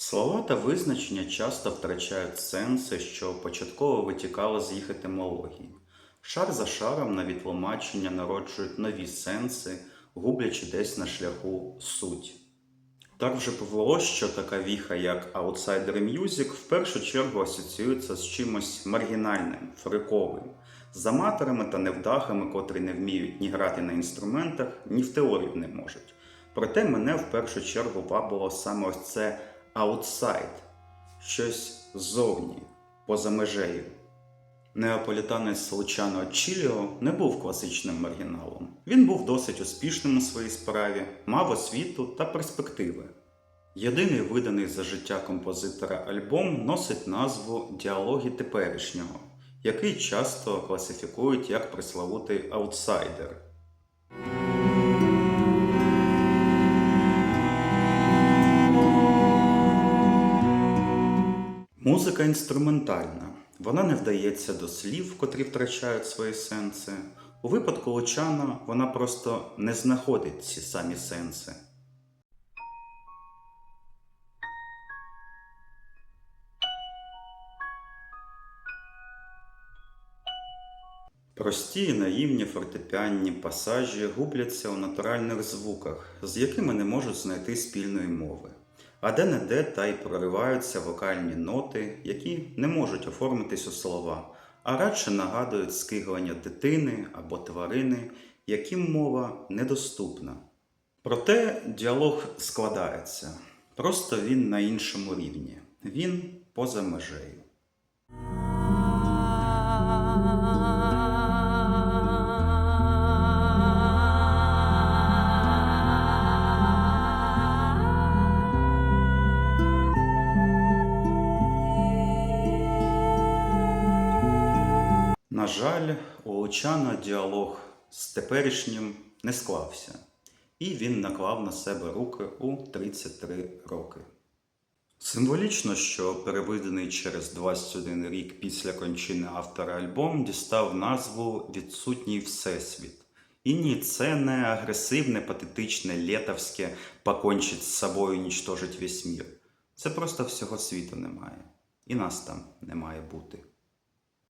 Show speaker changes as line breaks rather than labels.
Слова та визначення часто втрачають сенси, що початково витікали з їх етимології. Шар за шаром на відтлумачення народжують нові сенси, гублячи десь на шляху суть. Так вже повелось, що така віха, як Outsider Music, в першу чергу асоціюється з чимось маргінальним, фриковим, з аматорами та невдахами, котрі не вміють ні грати на інструментах, ні в теорію не можуть. Проте мене в першу чергу вабило саме ось це аутсайд, щось ззовні, поза межею. Неаполітанець Лучано Чіліо не був класичним маргіналом. Він був досить успішним у своїй справі, мав освіту та перспективи. Єдиний виданий за життя композитора альбом носить назву Діалоги теперішнього, який часто класифікують як пресловутий аутсайдер. Музика інструментальна. Вона не вдається до слів, котрі втрачають свої сенси. У випадку Лучана вона просто не знаходить ці самі сенси. Прості і наївні фортепіанні пасажі губляться у натуральних звуках, з якими не можуть знайти спільної мови. А де-не-де та й прориваються вокальні ноти, які не можуть оформитись у слова, а радше нагадують скиглення дитини або тварини, яким мова недоступна. Проте діалог складається, просто він на іншому рівні, він поза межею. Жаль, у Лучана діалог з теперішнім не склався, і він наклав на себе руки у 33 роки. Символічно, що переведений через 21 рік після кончини автора альбом дістав назву Відсутній Всесвіт. І ні, це не агресивне, патетичне, лєтовське покончить з собою, унічтожить весь мір. Це просто всього світу немає. І нас там не має бути.